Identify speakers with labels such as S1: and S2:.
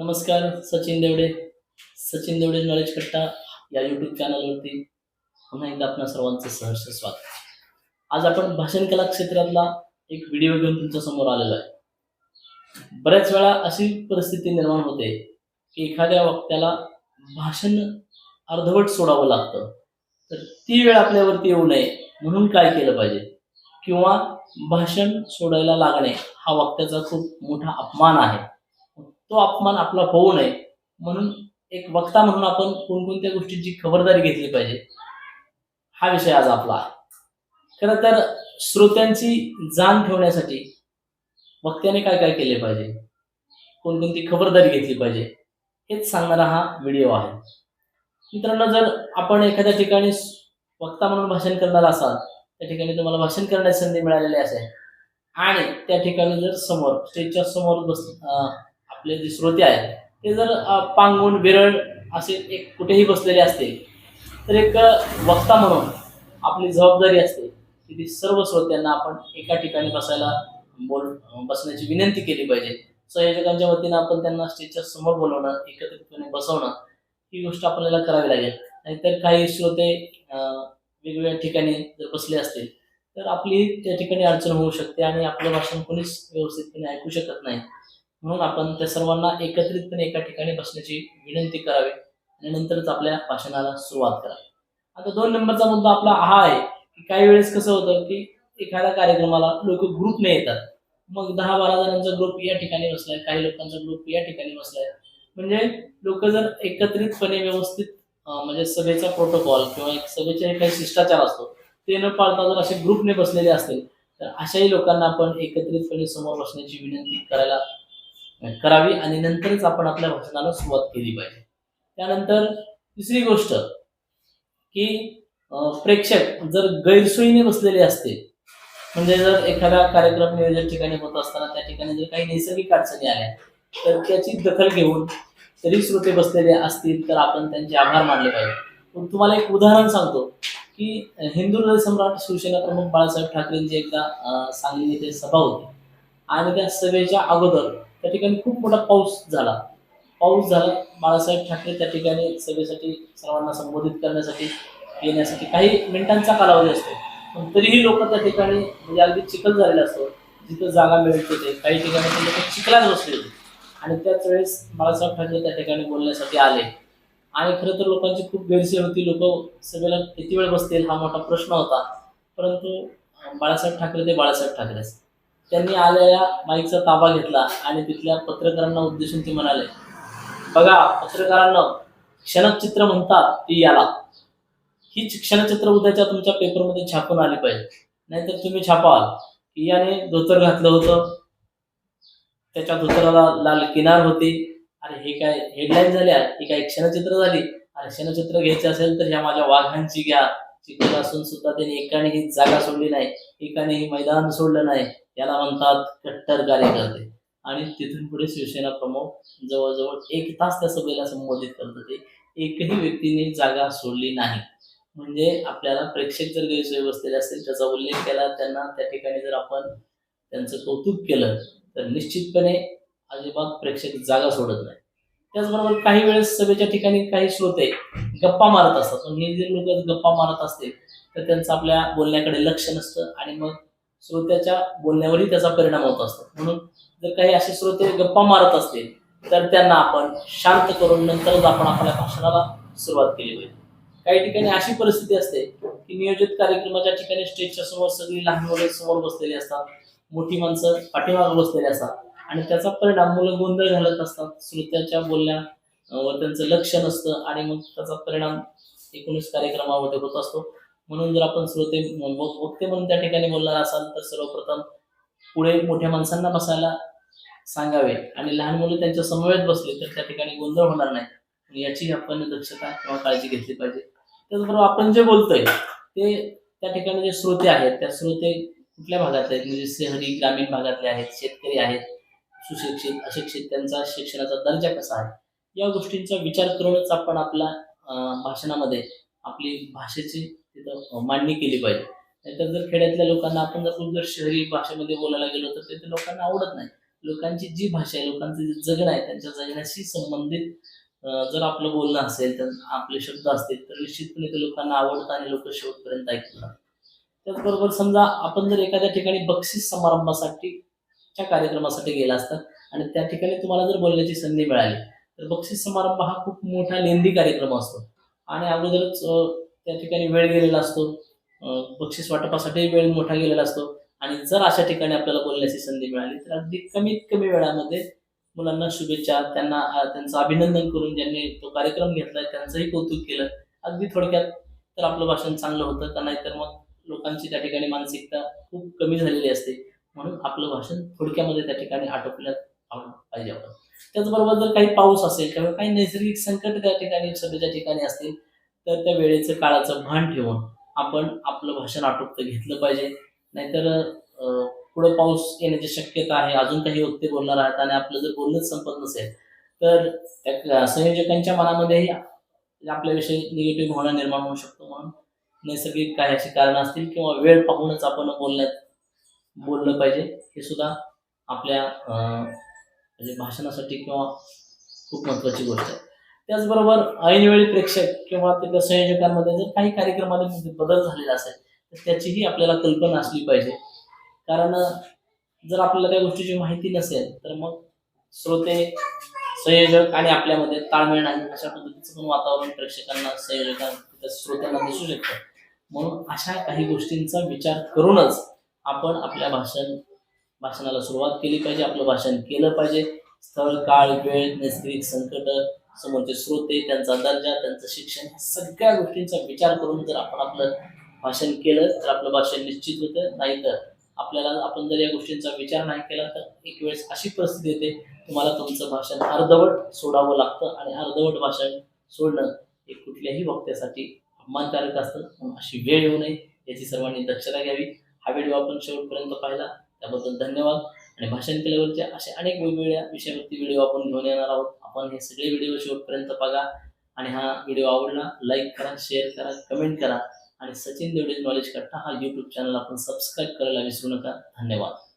S1: नमस्कार सचिन देवडे. सचिन देवडे नॉलेज कट्टा या यूट्यूब चॅनलवरती पुन्हा एकदा आपल्या सर्वांचं सहर्ष स्वागत. आज आपण भाषण कला क्षेत्रातला एक व्हिडिओ घेऊन तुमच्यासमोर आलेला आहे. बऱ्याच वेळा अशी परिस्थिती निर्माण होते की एखाद्या वक्त्याला भाषण अर्धवट सोडावं लागतं. तर ती वेळ आपल्यावरती येऊ नये म्हणून काय केलं पाहिजे? किंवा भाषण सोडायला लागणे हा वक्त्याचा खूप मोठा अपमान आहे. तो अपमान आपला होऊ नये. म्हणून एक वक्ता म्हणून आपण कोणकोणत्या गोष्टींची खबरदारी घेतली पाहिजे हा विषय आज आपला आहे. खरं तर श्रोत्यांची जाण ठेवण्यासाठी वक्त्याने काय काय केले पाहिजे कोणकोणती खबरदारी घेतली पाहिजे हेच सांगणारा हा व्हिडिओ आहे. मित्रांनो जर आपण एखाद्या ठिकाणी वक्ता म्हणून भाषण करणार असाल त्या ठिकाणी तुम्हाला भाषण करण्याची संधी मिळालेली असेल आणि त्या ठिकाणी जर समोर स्टेजच्या समोर बस आपले जे श्रोते आहेत ते जर पांगून विरळ असे एक कुठेही बसलेले असतील तर एक वक्ता म्हणून आपली जबाबदारी असते की ती सर्व श्रोत्यांना आपण एका ठिकाणी बसायला बोल बसण्याची विनंती केली पाहिजे. संयोजकांच्या वतीनं आपण त्यांना स्टेजच्या समोर बोलवणं एकत्रितपणे बसवणं ही गोष्ट आपल्याला करावी लागेल. नाहीतर काही श्रोते वेगवेगळ्या ठिकाणी जर बसले असतील तर आपली त्या ठिकाणी अडचण होऊ शकते आणि आपलं भाषण कोणीच व्यवस्थितपणे ऐकू शकत नाही. म्हणून आपण त्या सर्वांना एकत्रितपणे एका ठिकाणी बसण्याची विनंती करावी आणि नंतरच आपल्या भाषणाला सुरुवात करावी. आता दोन नंबरचा मुद्दा आपला हा आहे की काही वेळेस कसं होतं की एखाद्या कार्यक्रमाला लोक ग्रुपने येतात. मग दहा बारा जणांचा ग्रुप या ठिकाणी बसलाय काही लोकांचा ग्रुप या ठिकाणी बसलाय. म्हणजे लोक जर एकत्रितपणे व्यवस्थित म्हणजे सभेचा प्रोटोकॉल किंवा एक सभेचे काही शिष्टाचार असतो ते न पाळता जर असे ग्रुपने बसलेले असतील तर अशाही लोकांना आपण एकत्रितपणे समोर बसण्याची विनंती करायला करावी आणि नंतरच आपण आपल्या भाषणाला सुरुवात केली पाहिजे. त्यानंतर तिसरी गोष्ट की प्रेक्षक जर गैरसोयीने बसलेले असते म्हणजे जर एखादा कार्यक्रम नियोजन ठिकाणी होत असताना त्या ठिकाणी जर काही नैसर्गिक अडचणी आल्या तर त्याची दखल घेऊन तरी श्रोते बसलेले असतील तर आपण त्यांचे आभार मानले पाहिजे. पण तुम्हाला एक उदाहरण सांगतो की हिंदू हृदय सम्राट शिवसेना प्रमुख बाळासाहेब ठाकरेंची एकदा सांगली येथे सभा होती. आणि त्या सभेच्या अगोदर त्या ठिकाणी खूप मोठा पाऊस झाला. पाऊस झाला. बाळासाहेब ठाकरे त्या ठिकाणी सभेसाठी सर्वांना संबोधित करण्यासाठी येण्यासाठी काही मिनिटांचा कालावधी असतो. पण तरीही लोक त्या ठिकाणी म्हणजे अगदी चिखल झालेला असतो. जिथं जागा मिळत होते काही ठिकाणी ते लोक चिखलात बसले होते. आणि त्याच वेळेस बाळासाहेब ठाकरे त्या ठिकाणी बोलण्यासाठी आले. आणि खरं तर लोकांची खूप गैरसोय होती. लोक सभेला किती वेळ बसतील हा मोठा प्रश्न होता. परंतु बाळासाहेब ठाकरे ते बाळासाहेब ठाकरेच. त्यांनी आलेल्या माईकचा ताबा घेतला आणि तिथल्या पत्रकारांना उद्देशून ते म्हणाले बघा पत्रकारांना क्षणचित्र म्हणतात ती याला. ही क्षणचित्र उद्याच्या तुमच्या पेपरमध्ये छापून आली पाहिजे. नाहीतर तुम्ही छापाल की याने धोतर घातलं होतं. त्याच्या धोतराला लाल किनार होती. अरे हे काय हेडलाईन झाल्या? ही काय क्षणचित्र झाली? अरे क्षणचित्र घ्यायचे असेल तर ह्या माझ्या वाघांची घ्या. चित्र असून सुद्धा त्यांनी एकाने ही जागा सोडली नाही. एकाने ही मैदान सोडलं नाही. याला म्हणतात कट्टर कार्यकर्ते आणि तिथून पुढे शिवसेना प्रमुख जवळजवळ एक तास त्या सभेला संबोधित करत होते. एकही व्यक्तीने जागा सोडली नाही. म्हणजे आपल्याला प्रेक्षक जर गैरसोय बसलेले असतील त्याचा उल्लेख केला त्यांना त्या ठिकाणी जर आपण त्यांचं कौतुक केलं तर निश्चितपणे अजिबात प्रेक्षक जागा सोडत नाही. त्याचबरोबर काही वेळेस सभेच्या ठिकाणी काही श्रोते गप्पा मारत असतात. पण हे जे लोक गप्पा मारत असतील तर त्यांचं आपल्या बोलण्याकडे लक्ष नसतं आणि मग श्रोत्याच्या बोलण्यावरही त्याचा परिणाम होत असतो. म्हणून जर काही असे श्रोते गप्पा मारत असतील तर त्यांना आपण शांत करून नंतरच आपण आपल्या भाषणाला सुरुवात केली पाहिजे. काही ठिकाणी अशी परिस्थिती असते की नियोजित कार्यक्रमाच्या ठिकाणी स्टेजच्या समोर सगळी लहान मुले समोर बसलेली असतात मोठी माणसं पाठीमागे बसलेली असतात आणि त्याचा परिणाम मुलं गोंधळ घालत असतात. श्रोत्याच्या बोलण्यावर त्यांचं लक्ष नसतं आणि मग त्याचा परिणाम एकूणच कार्यक्रमामध्ये होत असतो. म्हणून जर आपण श्रोते वक्ते म्हणून त्या ठिकाणी बोलणार असाल तर सर्वप्रथम पुढे मोठ्या माणसांना बसायला सांगावे. आणि लहान मुलं त्यांच्या समवेत बसले तर त्या ठिकाणी गोंधळ होणार नाही. याची आपण दक्षता किंवा काळजी घेतली पाहिजे. त्याचबरोबर आपण जे बोलतोय ते त्या ठिकाणी जे श्रोते आहेत त्या श्रोते कुठल्या भागात आहेत? म्हणजे शहरी ग्रामीण भागातले आहेत शेतकरी आहेत सुशिक्षित अशिक्षित त्यांचा शिक्षणाचा दर्जा कसा आहे? या गोष्टींचा विचार करूनच आपण आपल्या भाषणामध्ये आपली भाषेची तिथं मांडणी केली पाहिजे. नाहीतर जर खेड्यातल्या लोकांना आपण जर खूप जर शहरी भाषेमध्ये बोलायला गेलो तर ते लोकांना आवडत नाही. लोकांची जी भाषा आहे लोकांचं जे जगणं आहे त्यांच्या जगण्याशी संबंधित जर आपलं बोलणं असेल तर आपले शब्द असतील तर निश्चितपणे ते लोकांना आवडतं आणि लोक शेवटपर्यंत ऐकतात. त्याचबरोबर समजा आपण जर एखाद्या ठिकाणी बक्षीस समारंभासाठी च्या कार्यक्रमासाठी गेला असतात आणि त्या ठिकाणी तुम्हाला जर बोलण्याची संधी मिळाली तर बक्षीस समारंभ हा खूप मोठा लेंदी कार्यक्रम असतो. आणि अगोदरच त्या ठिकाणी वेळ गेलेला असतो. बक्षीस वाटपासाठी वेळ मोठा गेलेला असतो. आणि जर अशा ठिकाणी आपल्याला बोलण्याची संधी मिळाली तर अगदी कमीत कमी वेळामध्ये मुलांना शुभेच्छा त्यांना त्यांचं अभिनंदन करून ज्यांनी तो कार्यक्रम घेतला त्यांचंही कौतुक केलं. अगदी थोडक्यात तर आपलं भाषण चांगलं होतं का नाहीतर मग लोकांची त्या ठिकाणी मानसिकता खूप कमी झालेली असते. म्हणून आपलं भाषण थोडक्यामध्ये त्या ठिकाणी आटोपल्यात पाहिजे आपण त्याचबरोबर जर काही पाऊस असेल किंवा काही नैसर्गिक संकट त्या ठिकाणी सभेच्या ठिकाणी असतील तर त्या वेळेचं काळाचं भान ठेवून आपण आपलं भाषण आटोपतं घेतलं पाहिजे. नाहीतर पुढं पाऊस येण्याची शक्यता आहे अजून काही वक्ते बोलणार आहेत आणि आपलं जर बोलणंच संपत नसेल तर त्या संयोजकांच्या मनामध्येही आपल्याविषयी निगेटिव्ह भावना निर्माण होऊ शकतो म्हणून. नैसर्गिक काही अशी कारणं असतील किंवा वेळ पाहूनच आपण बोलण्यात बोललं पाहिजे. हे सुद्धा आपल्या म्हणजे भाषणासाठी किंवा खूप महत्त्वाची गोष्ट आहे. त्याचबरोबर ऐनवेळी प्रेक्षक किंवा तिथल्या संयोजकांमध्ये जर काही कार्यक्रमामध्ये बदल झालेला असेल तर त्याचीही आपल्याला कल्पना असली पाहिजे. कारण जर आपल्याला त्या गोष्टीची माहिती नसेल तर मग श्रोते संयोजक आणि आपल्यामध्ये ताळमेळ नाही. अशा पद्धतीचं पण वातावरण प्रेक्षकांना संयोजकांना श्रोत्यांना दिसू शकतं. म्हणून अशा काही गोष्टींचा विचार करूनच आपण आपल्या भाषण भाषणाला सुरुवात केली पाहिजे. आपलं भाषण केलं पाहिजे. स्थळ काळ वेळ नैसर्गिक संकट समोरचे श्रोते त्यांचा दर्जा त्यांचं शिक्षण ह्या सगळ्या गोष्टींचा विचार करून जर आपण आपलं भाषण केलं तर आपलं भाषण निश्चित होतं. नाहीतर आपल्याला आपण जर या गोष्टींचा विचार नाही केला तर एक वेळेस अशी परिस्थिती येते तुम्हाला तुमचं भाषण अर्धवट सोडावं लागतं आणि अर्धवट भाषण सोडणं हे कुठल्याही वक्त्यासाठी अपमानकारक असतं. म्हणून अशी वेळ येऊ नये याची सर्वांनी दक्षता घ्यावी. हा व्हिडिओ आपण शेवटपर्यंत पाहिला. त्याबद्दल धन्यवाद. आणि भाषण केल्यावरच्या असे अनेक वेगवेगळ्या विषयावरती व्हिडिओ आपण घेऊन येणार आहोत. आपण हे सगळे व्हिडिओ शेवटपर्यंत बघा. आणि हा व्हिडिओ आवडला लाईक करा शेअर करा कमेंट करा. आणि सचिन देवडेज नॉलेज कट्टा हा यूट्यूब चॅनल आपण सबस्क्राईब करायला विसरू नका. धन्यवाद.